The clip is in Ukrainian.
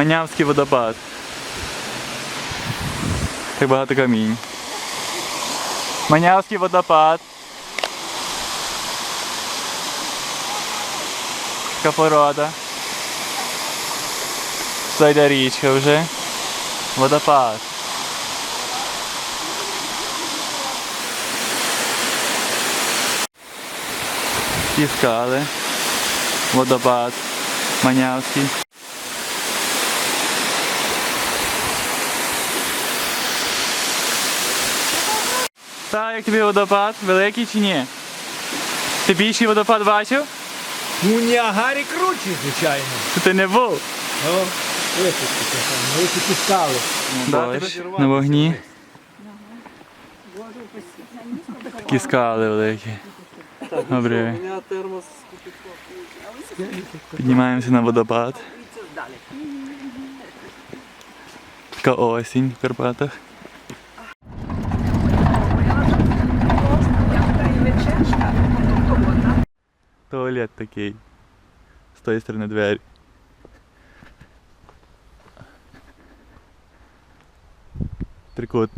Манявський водопад. Так багато камінь. Манявський водопад. Така порода. Це річка вже. Водопад. Ті скали. Водопад. Манявський. Так, як тобі водопад? Великий чи ні? Ти більший водопад бачив? Ну, Ніагарі круче, звичайно. Ти не був? Ну, висадки скали. Дощ на вогні. Такі скали великі. Добре. Піднімаємося на водопад. Така осінь в Карпатах. Туалет такий. З тої сторони двері. Трикутний.